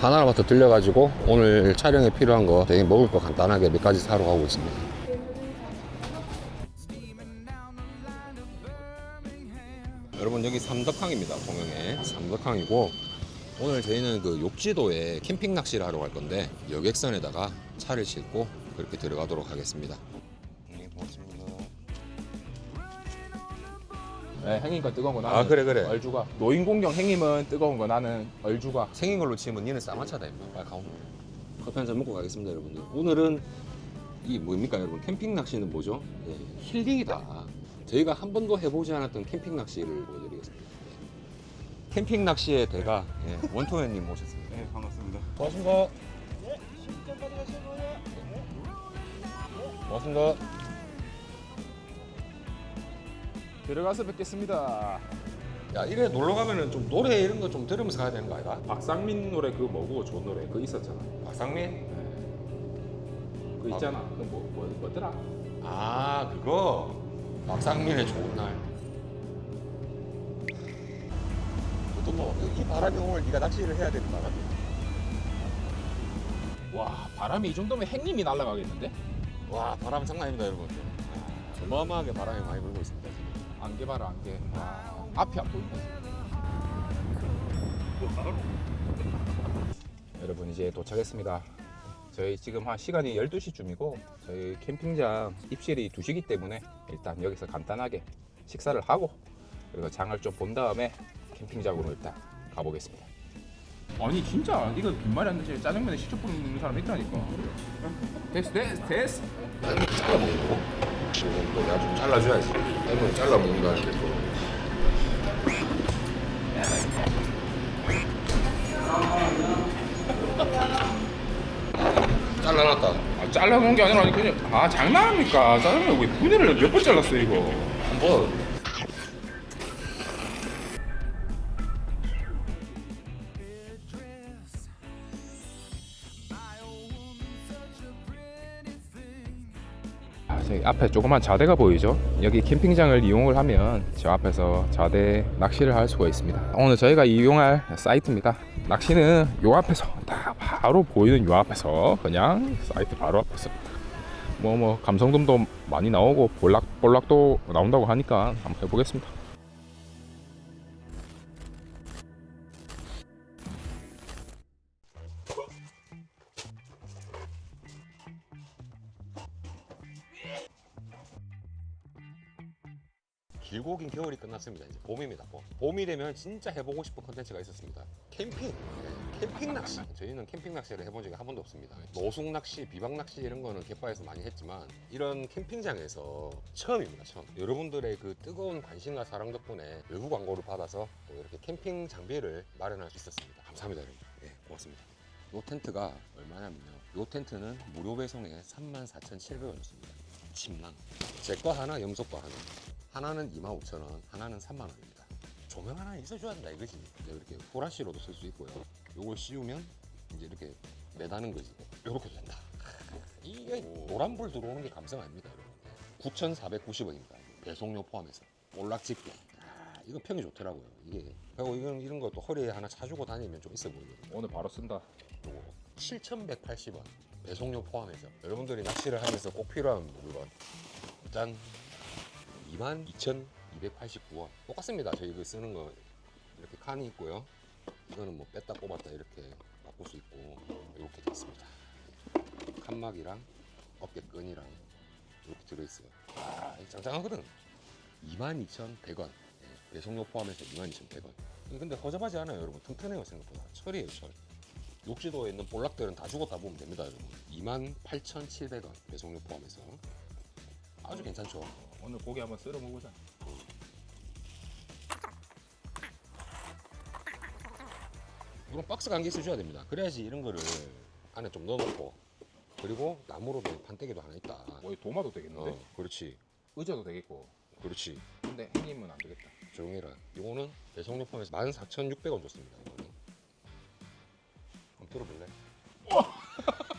하나마트 들려가지고 오늘 촬영에 필요한 거 되게 먹을 거 간단하게 몇 가지 사러 가고 있습니다. 여러분 여기 삼덕항입니다. 동영에 삼덕항이고 오늘 저희는 그 욕지도에 캠핑 낚시를 하러 갈 건데 여객선에다가 차를 싣고 그렇게 들어가도록 하겠습니다. 네, 행님과 뜨거운 거 나는 아, 그래, 그래. 얼주가 노인 공경 행님은 뜨거운 거 나는 얼주가 생긴 걸로 치면 니는 쌍화차다 임마. 빨리 가오. 커피 한 잔 먹고 가겠습니다 여러분들. 오늘은 이 뭡니까 여러분? 캠핑 낚시는 뭐죠? 예, 힐링이다. 저희가 한 번도 해보지 않았던 캠핑 낚시를 보여드리겠습니다. 예. 캠핑 낚시의 대가 예, 원토현님 모셨습니다. 네 반갑습니다. 고맙습니다. 고맙습니다 들어가서 뵙겠습니다. 야 이래 놀러 가면은 좀 노래 이런 거 좀 들으면서 가야 되는 거 아이가? 박상민 노래 그거 뭐고 좋은 노래 그거 있었잖아. 박상민? 그 있잖아. 그 뭐, 뭐 뭐더라? 아 그거 박상민의 좋은 날. 또 뭐, 이 바람이 오늘 네가 낚시를 해야 되는 바람이. 와 바람이 이 정도면 행님이 날아가겠는데? 와 바람 장난 아닙니다 여러분. 어마어마하게 바람이 많이 불고 있습니다. 안개 봐라 안개. 와 앞이 안 보인다. 여러분 이제 도착했습니다. 저희 지금 한 시간이 12시쯤이고 저희 캠핑장 입실이 2시기 때문에 일단 여기서 간단하게 식사를 하고 그리고 장을 좀 본 다음에 캠핑장으로 일단 가보겠습니다. 아니 진짜 이거 빈말이 안 되지 짜장면에 시초 뿌리는 사람 있다니까. 됐어 됐어 됐어. 지금 또 내가 좀 잘라줘야지. 이건 잘라 먹는다는데 또. 잘라놨다. 아, 잘라놓은 게 아니라 그냥 아 장난합니까? 짜장면 왜 분해를 몇 번 잘랐어요 이거? 한번 저기 앞에 조그만 자대가 보이죠? 여기 캠핑장을 이용을 하면 저 앞에서 자대 낚시를 할 수가 있습니다. 오늘 저희가 이용할 사이트입니다. 낚시는 요 앞에서 딱 바로 보이는 요 앞에서 그냥 사이트 바로 앞에서 뭐뭐 감성돔도 많이 나오고 볼락 볼락도 나온다고 하니까 한번 해보겠습니다. 끝났습니다. 이제 봄입니다. 봄. 봄이 되면 진짜 해보고 싶은 컨텐츠가 있었습니다. 캠핑. 네, 캠핑 낚시. 저희는 캠핑 낚시를 해본 적이 한 번도 없습니다. 노숙 낚시, 비박 낚시 이런 거는 갯바에서 많이 했지만 이런 캠핑장에서 처음입니다. 처음. 여러분들의 그 뜨거운 관심과 사랑 덕분에 외부 광고를 받아서 또 이렇게 캠핑 장비를 마련할 수 있었습니다. 감사합니다, 여러분. 네, 고맙습니다. 요 텐트가 얼마냐면요. 요 텐트는 무료 배송에 34,700원이었습니다. 침낭. 제 거 하나, 염소 거 하나. 하나는 25,000원, 하나는 3만원입니다. 조명 하나 있어줘야 된다 이거지. 이제 이렇게 후라시로도 쓸 수 있고요. 요걸 씌우면 이제 이렇게 매다는 거지. 요렇게 된다. 이게 노란불 들어오는 게 감성 아닙니다, 여러분. 9,490원입니다. 배송료 포함해서. 볼락집게. 아, 이거 평이 좋더라고요. 이게. 그리고 이런, 이런 것도 허리에 하나 차주고 다니면 좀 있어 보이거든요. 오늘 바로 쓴다. 요거 7,180원 배송료 포함해서 여러분들이 낚시를 하면서 꼭 필요한 물건 짠 22,289원. 똑같습니다. 저희 그 쓰는 거. 이렇게 칸이 있고요. 이거는 뭐 뺐다 뽑았다 이렇게 바꿀 수 있고 이렇게 돼 있습니다. 칸막이랑 어깨끈이랑 이렇게 들어있어요. 아 짱짱하거든. 22,100원. 예, 배송료 포함해서 22,100원. 근데 허접하지 않아요 여러분. 튼튼해요 생각보다. 철이에요 철. 욕지도에 있는 볼락들은 다 주고 다 보면 됩니다 여러분. 28,700원 배송료 포함해서 아주 괜찮죠 오늘 고기 한번 썰어 먹보자. 이런 박스가 한개 있어줘야 됩니다 그래야지 이런 거를 안에 좀 넣어놓고 그리고 나무로 된 판때기도 하나 있다 뭐 도마도 되겠는데? 어 그렇지 의자도 되겠고. 그렇지 근데 행님은 안 되겠다. 조용히 해라 요거는 배송료 포함해서 14,600원 줬습니다 이거는 한번 들어볼래?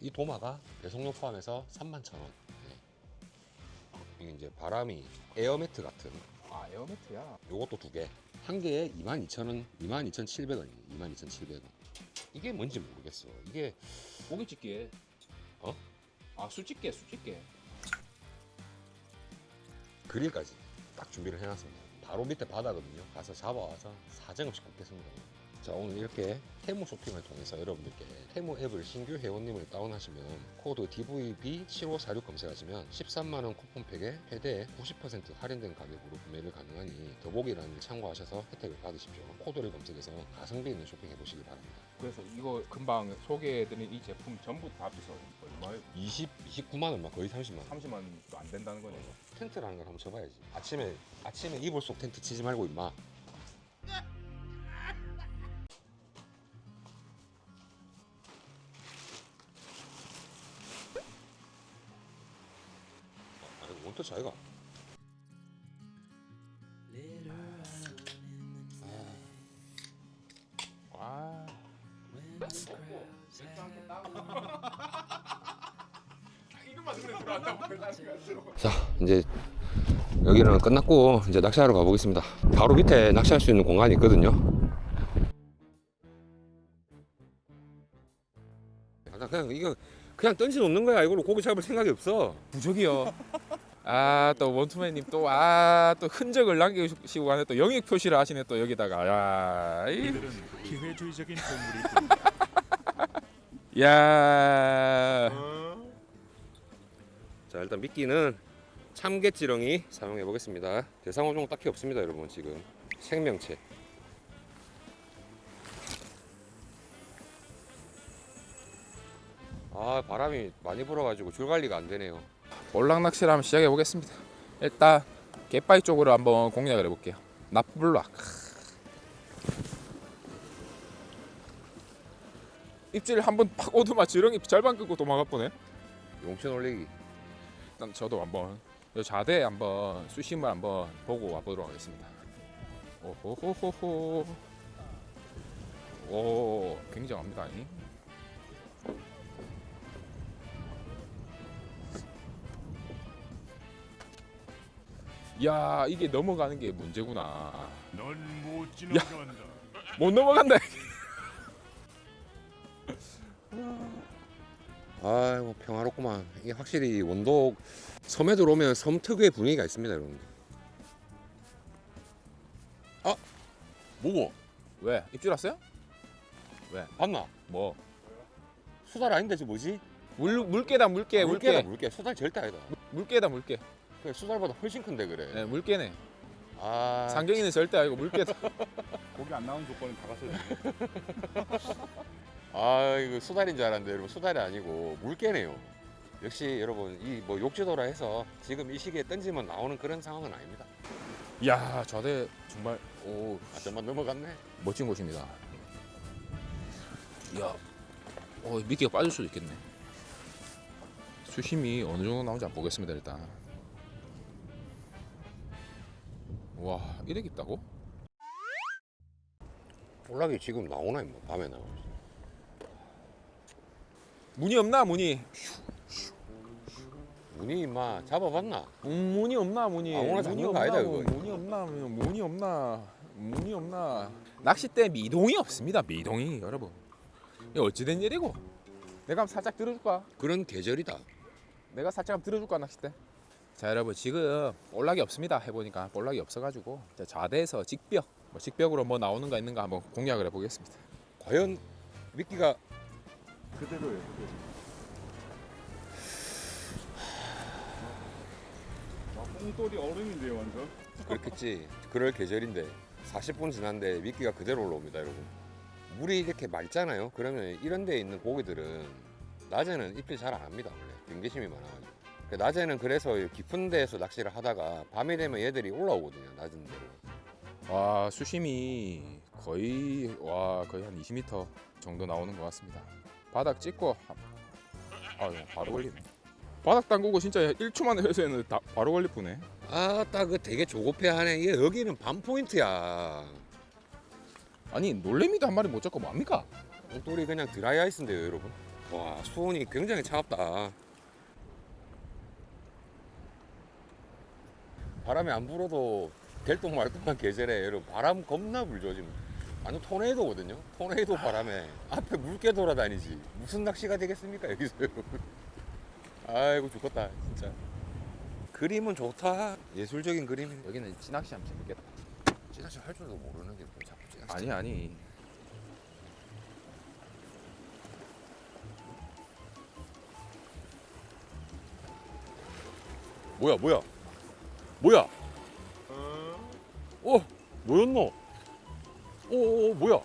이 도마가 배송료 포함해서 31,000원 네. 이게 이제 바람이 에어매트 같은 아 에어매트야. 요것도 두 개. 한 개에 22,000원, 22,700원이에요. 22,700원. 이게 뭔지 모르겠어. 이게 고깃집게. 어? 아 수집게 수집게. 그릴까지 딱 준비를 해놨습니다. 바로 밑에 바다거든요. 가서 잡아와서 사정없이 굽겠습니다. 자 오늘 이렇게 테무 쇼핑을 통해서 여러분들께 테무 앱을 신규 회원님을 다운하시면 코드 DVB7546 검색하시면 13만원 쿠폰팩에 최대 90% 할인된 가격으로 구매를 가능하니 더보기란을 참고하셔서 혜택을 받으십시오. 코드를 검색해서 가성비 있는 쇼핑 해보시기 바랍니다. 그래서 이거 금방 소개해드린 이 제품 전부 다 비싸. 얼마에? 20, 29만원 막 거의 30만원. 30만도 안 된다는 거네. 텐트라는 걸 한번 쳐봐야지. 아침에 아침에 이불 속 텐트 치지 말고 임마. 아, 아이가? 와. 자 이제 여기는 끝났고 이제 낚시하러 가보겠습니다. 바로 밑에 낚시할 수 있는 공간이 있거든요. 아, 그냥 이거 그냥 던지 놓는 거야. 이걸로 고기 잡을 생각이 없어. 부적이요. 아 또 원투맨님 또 아 또 흔적을 남기시고 가네 또 영역 표시를 하시네 또 여기다가 야, 이, 그들은 기회주의적인 동물이 야. 자 일단 미끼는 참깨지렁이 사용해 보겠습니다. 대상 어종 딱히 없습니다, 여러분 지금 생명체. 아 바람이 많이 불어가지고 줄 관리가 안 되네요. 볼락 낚시를 한번 시작해 보겠습니다. 일단 갯바위 쪽으로 한번 공략을 해볼게요. 납블락. 입질 한번 팍 오두마 지렁이 절반 끄고 도망가 보네. 용천 올리기. 일단 저도 한번 요 자대 한번 수심을 한번 보고 와보도록 하겠습니다. 오호호호호. 오 굉장합니다. 이. 야 이게 넘어가는 게 문제구나. 넌못 지나간다. 못 넘어간다. 아이고 평화롭구만. 이게 확실히 원독 섬에 들어오면 섬 특유의 분위기가 있습니다, 여러분. 아 뭐고? 왜 입질 왔어요? 봤나? 뭐 수달 아닌데 저 뭐지? 물 물개다 물개 물개다 물개 물개. 수달 절대 아니다. 물개다 물개. 그래, 수달보다 훨씬 큰데 그래. 네 물개네. 아 상경이는 절대 아니고 물개다. 거기 안 나온 조건은 다 갖춰줘. 아 이거 수달인 줄 알았는데 여러분 수달이 아니고 물개네요. 역시 여러분 이 뭐 욕지도라 해서 지금 이 시기에 던지면 나오는 그런 상황은 아닙니다. 야 저대 정말 오 아 정말 넘어갔네. 멋진 곳입니다. 야, 어 미끼가 빠질 수도 있겠네. 수심이 어느 정도 나오는지 한번 보겠습니다 일단. 와 이래 깊다고? 볼락이 지금 나오나 임마 밤에 나오지. 문이 없나 문이? 문이 임마 잡아봤나? 음, 문이 없나 문이? 아무나 문이 잡는 거 아니다, 문- 그거. 문이 없나 문이 없나 문이 없나? 낚싯대 미동이 없습니다 미동이 여러분. 이 어찌된 일이고? 내가 한번 살짝 들어줄까? 그런 계절이다. 내가 살짝 한번 들어줄까 낚싯대? 자 여러분 지금 볼락이 없습니다 해보니까 볼락이 없어가지고 자, 좌대에서 직벽 뭐 직벽으로 뭐 나오는가 있는가 한번 공략을 해보겠습니다 과연 미끼가 그대로예요. 그대로. 와, 뽕돌이 얼음인데요, 완전. 그렇겠지. 그럴 계절인데 40분 지났는데 미끼가 그대로 올라옵니다, 여러분. 물이 이렇게 맑잖아요. 그러면 이런 데에 있는 고기들은 낮에는 입질 잘 안 합니다, 원래. 경계심이 많아가지고. 그 낮에는 그래서 깊은 데에서 낚시를 하다가 밤이 되면 얘들이 올라오거든요, 낮은 데로. 와 수심이 거의 와 거의 한 20m 정도 나오는 것 같습니다 바닥 찍고 아 바로 걸리네 바닥 담그고 진짜 1초 만에 회수했는데 다, 바로 걸릴 뻔해 아따 그 되게 조급해하네. 이게 여기는 밤 포인트야. 아니 놀래미도 한 마리 못 잡고 뭡니까? 똥돌이 그냥 드라이 아이스인데요, 여러분. 와 수온이 굉장히 차갑다. 바람이 안 불어도 될동 말동한 계절에 여러분 바람 겁나 불죠 지금. 완전 토네이도거든요. 토네이도 바람에 앞에 물개 돌아다니지. 무슨 낚시가 되겠습니까 여기서? 아이고 죽겠다 진짜. 그림은 좋다. 예술적인 그림이 여기는 찌낚시 하면 재밌겠다. 찌낚시 할 줄도 모르는 게뭐 자꾸 찌낚시 아니 아니. 뭐야 뭐야 뭐야? 어 뭐였노? 오오 뭐야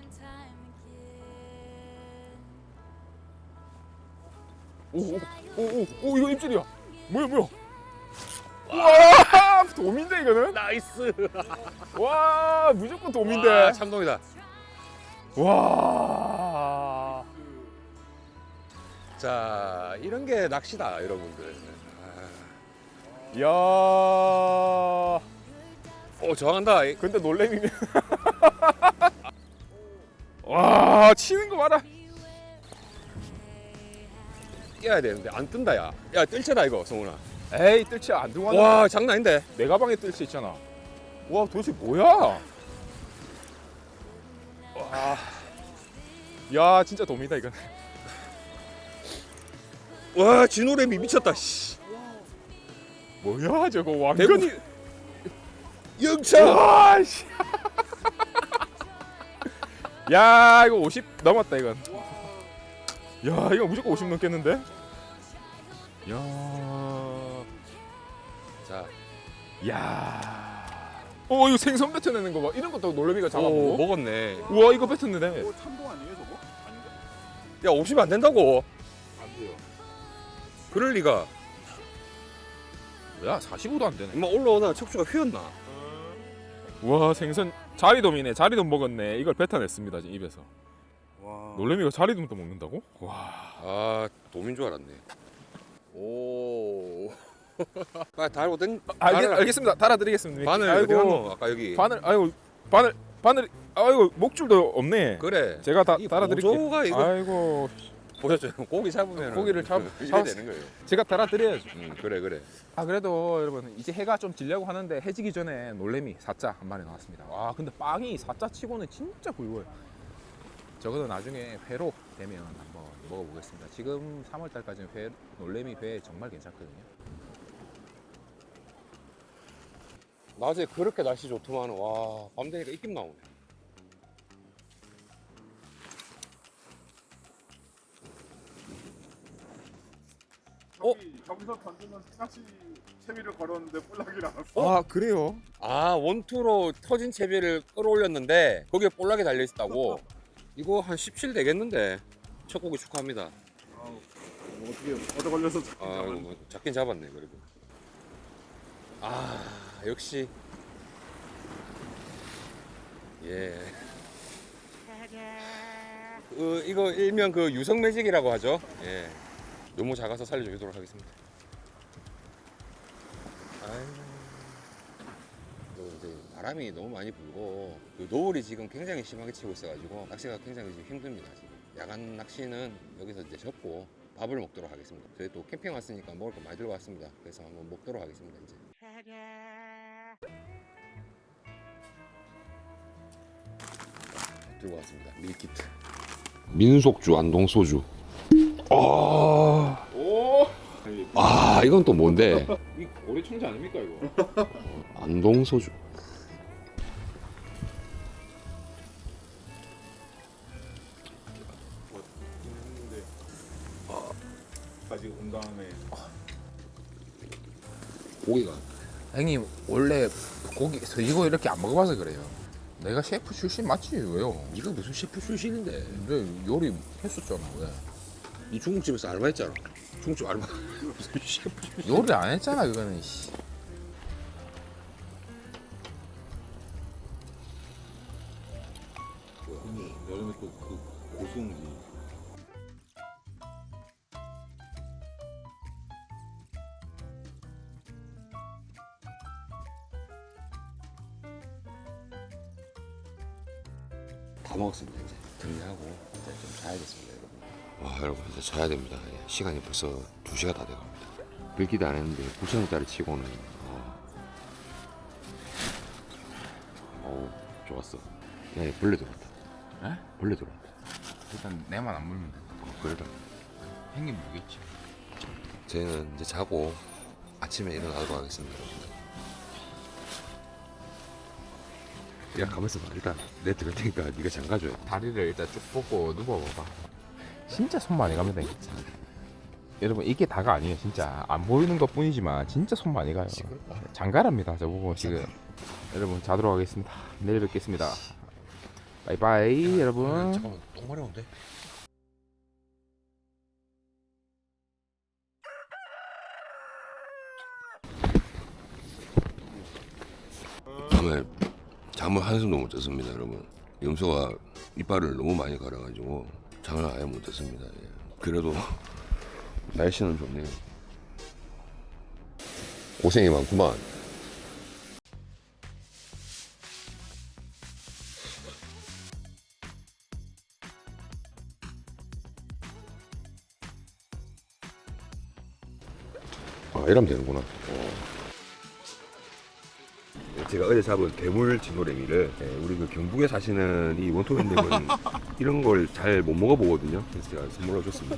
and time again. 오오오오 이거 입질이야. 뭐야 뭐야? 와 도민데 이거는? 나이스 와 무조건 도민데. 와, 참돔이다 와. 자 이런 게 낚시다 여러분들 아, 야. 오 좋아한다 근데 놀래미면. 와 치는 거 봐라. 뛰어야 되는데 안 뜬다 야 야 뜰채다 이거 성훈아 에이 뜰채 안 들고 왔나? 와 장난 아닌데 내 가방에 뜰채 있잖아. 와 도대체 뭐야? 와. 야 진짜 도미다 이건. 와 진호래미 미쳤다 씨. 뭐야 저거 왕건. 대군이 영차 와 씨. 야 이거 50 넘었다 이건. 야 이거 무조건 50 넘겠는데? 야. 자 야. 어 이거 생선 뱉어내는 거 봐. 이런 것도 놀래미가 오, 잡아보고. 먹었네 우와 이거 뱉었네. 참동 아니에요 저거? 아닌가? 야 50이 안 된다고 안 돼요. 그럴 리가 야 45도 안 되네. 임마 올라오다 척추가 휘었나 와 생선 자리돔이네. 자리돔 먹었네. 이걸 뱉어냈습니다 지금 입에서. 와. 놀래미가 자리돔도 먹는다고? 와. 아 도민 줄 알았네 오 빨리 달고 땡 알겠, 바늘- 알겠습니다. 달아드리겠습니다. 바늘 어디 갔노 아까 여기 바늘 아이고 바늘 바늘 아이고 목줄도 없네. 그래 제가 다 이 달아드릴게요. 보조가 이거 아이고 보셨죠 고기 잡으면 고기를 잡- 이래 잡았- 되는 거예요 제가 달아드려야죠. 음, 그래 그래 아 그래도 여러분 이제 해가 좀 지려고 하는데 해지기 전에 놀래미 사자 한 마리 나왔습니다. 와 근데 빵이 사자 치고는 진짜 굵어요. 저거는 나중에 회로 되면 한번 먹어보겠습니다. 지금 3월 달까지는 회 놀래미 회 정말 괜찮거든요. 낮에 그렇게 날씨 좋더만 와 밤 되니까 입김 나오네 저기서 던지면 낚시 채비를 걸었는데 볼락이 나왔어. 아 그래요? 아 원투로 터진 채비를 끌어올렸는데 거기에 볼락이 달려 있었다고? 이거 한 17 되겠는데? 첫 고기 축하합니다. 아우, 뭐 어떻게 얻어 걸려서 아 이거 뭐 잡긴 잡았네 그래도. 아 역시. 예. 그, 이거 일명 그 유성 매직이라고 하죠? 예 너무 작아서 살려주도록 하겠습니다. 또 이제 바람이 너무 많이 불고 그 노을이 지금 굉장히 심하게 치고 있어가지고 낚시가 굉장히 지금 힘듭니다 지금. 야간 낚시는 여기서 이제 접고 밥을 먹도록 하겠습니다. 저희 또 캠핑 왔으니까 먹을 거 많이 들고 왔습니다. 그래서 한번 먹도록 하겠습니다 이제. 들고 왔습니다. 밀키트. 민속주 안동소주 아, 오, 아 이건 또 뭔데 이 고래 청자 아닙니까 이거? 안동 소주 가지고 온 다음에 고기가 형님 원래 고기 이거 이렇게 안 먹어봐서 그래요. 내가 셰프 출신 맞지 왜요? 네가 무슨 셰프 출신인데? 내 요리 했었잖아 왜? 이 중국집에서 알바했잖아. 중국집 알바? 요리 안 했잖아 그거는. 씨. 여름에 또그 고수응지 다 먹었습니다 이제 정리하고 이제 좀 자야겠습니다. 와 여러분 이제 자야 됩니다. 예, 시간이 벌써 2 시가 다 돼갑니다. 긁기도 안 했는데 9천 원짜리 치고는 어, 어 좋았어. 야, 얘 벌레 들어왔다. 에? 벌레 들어왔다. 일단 내만 안 물면 돼. 어, 그래도 형님 물겠지. 저희는 이제 자고 아침에 일어나도록 하겠습니다. 야 가만있어 봐. 일단 내 들을 테니까 네가 잠가줘야 돼. 다리를 일단 쭉 뻗고 누워봐봐. 진짜 손 많이 갑니다. 진짜. 여러분 이게 다가 아니에요 진짜 안 보이는 것 뿐이지만 진짜 손 많이 가요 장가랍니다 저보고 지금 여러분 자도록 하겠습니다 내일 뵙겠습니다 바이바이 여러분 잠깐만 똥 마려운데? 밤에 잠을 한숨도 못 잤습니다, 여러분. 염소가 이빨을 너무 많이 갈아가지고 잠을 아예 못 잤습니다. 예. 그래도 날씨는 좋네요. 고생이 많구만. 아, 이러면 되는구나. 어. 제가 어제 잡은 대물 진노래미를 예, 우리 그 경북에 사시는 이 원토맨님은 이런 걸 잘 못 먹어보거든요. 그래서 제가 선물로 줬습니다.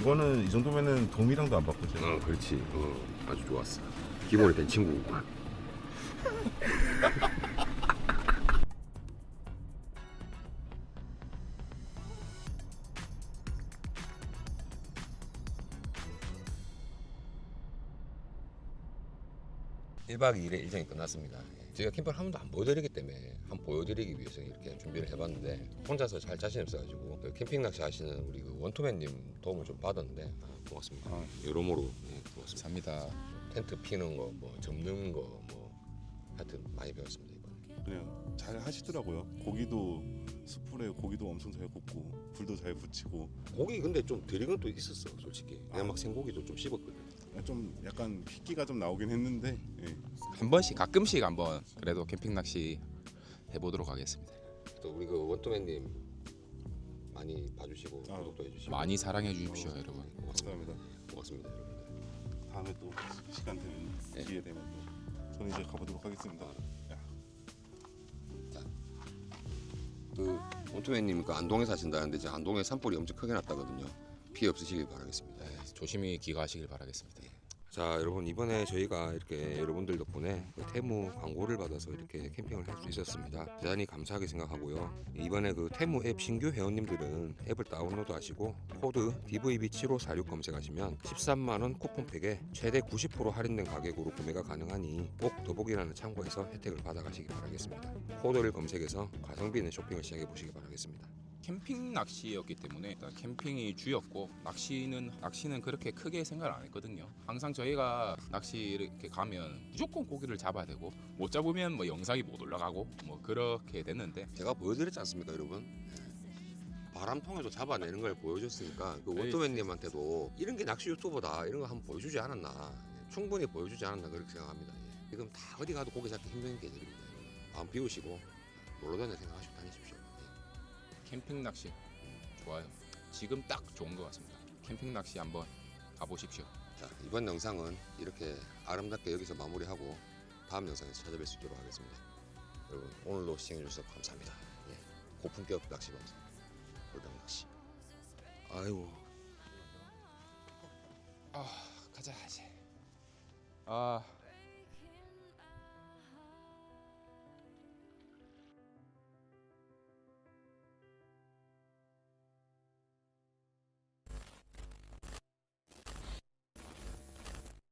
이거는 이 정도면은 도미랑도 안 바꾸죠. 어, 그렇지. 어, 아주 좋았어. 기본이 된 친구구만. 일박 2일의 일정이 끝났습니다. 제가 캠핑을 한 번도 안 보여드리기 때문에 한번 보여드리기 위해서 이렇게 준비를 해봤는데 혼자서 잘 자신 없어가지고 그 캠핑 낚시 하시는 우리 그 원투맨님 도움을 좀 받았는데 아, 고맙습니다. 여러모로 네, 고맙습니다. 감사합니다 텐트 피는 거, 뭐 접는 거, 뭐 하여튼 많이 배웠습니다 이번에. 그냥 잘 하시더라고요. 고기도 숯불에 고기도 엄청 잘 굽고 불도 잘 붙이고 고기 근데 좀 드리건 또 있었어, 솔직히. 내가 막 생고기도 좀 씹었거든. 좀 약간 핏기가 좀 나오긴 했는데 예. 한 번씩 가끔씩 한번 그래도 캠핑 낚시 해보도록 하겠습니다 또 우리 그 원투맨님 많이 봐주시고 아, 구독도 해주시고 많이 사랑해 주십시오 여러분 고맙습니다. 감사합니다. 고맙습니다, 여러분들. 다음에 또 시간 되면 네. 기회 되면 또 저는 이제 가보도록 하겠습니다. 그 원투맨님 그 안동에 사신다는데 지금 안동에 산불이 엄청 크게 났다거든요. 피해 없으시길 바라겠습니다. 네, 조심히 귀가하시길 바라겠습니다. 자 여러분 이번에 저희가 이렇게 여러분들 덕분에 그 테무 광고를 받아서 이렇게 캠핑을 할 수 있었습니다. 대단히 감사하게 생각하고요. 이번에 그 테무 앱 신규 회원님들은 앱을 다운로드 하시고 코드 DVB7546 검색하시면 13만원 쿠폰팩에 최대 90% 할인된 가격으로 구매가 가능하니 꼭 더보기란을 참고해서 혜택을 받아가시기 바라겠습니다. 코드를 검색해서 가성비 있는 쇼핑을 시작해 보시기 바라겠습니다 캠핑 낚시였기 때문에 일단 캠핑이 주였고 낚시는 낚시는 그렇게 크게 생각을 안 했거든요. 항상 저희가 낚시 이렇게 가면 무조건 고기를 잡아야 되고 못 잡으면 뭐 영상이 못 올라가고 뭐 그렇게 됐는데 제가 보여드렸지 않습니까 여러분 바람통에도 잡아내는 걸 보여줬으니까 그 네, 원토맨님한테도 이런 게 낚시 유튜버다 이런 거 한번 보여주지 않았나 충분히 보여주지 않았나 그렇게 생각합니다 예. 지금 다 어디 가도 고기 잡기 힘든 계절입니다. 마음 비우시고 놀러 다닐 생각하시고. 캠핑 낚시 좋아요. 지금 딱 좋은 것 같습니다. 캠핑 낚시 한번 가보십시오. 자 이번 영상은 이렇게 아름답게 여기서 마무리하고 다음 영상에서 찾아뵐 수 있도록 하겠습니다 여러분 오늘도 시청해주셔서 감사합니다 예. 고품격 낚시 방송 골당 낚시 아이고 아 가자 이제. 아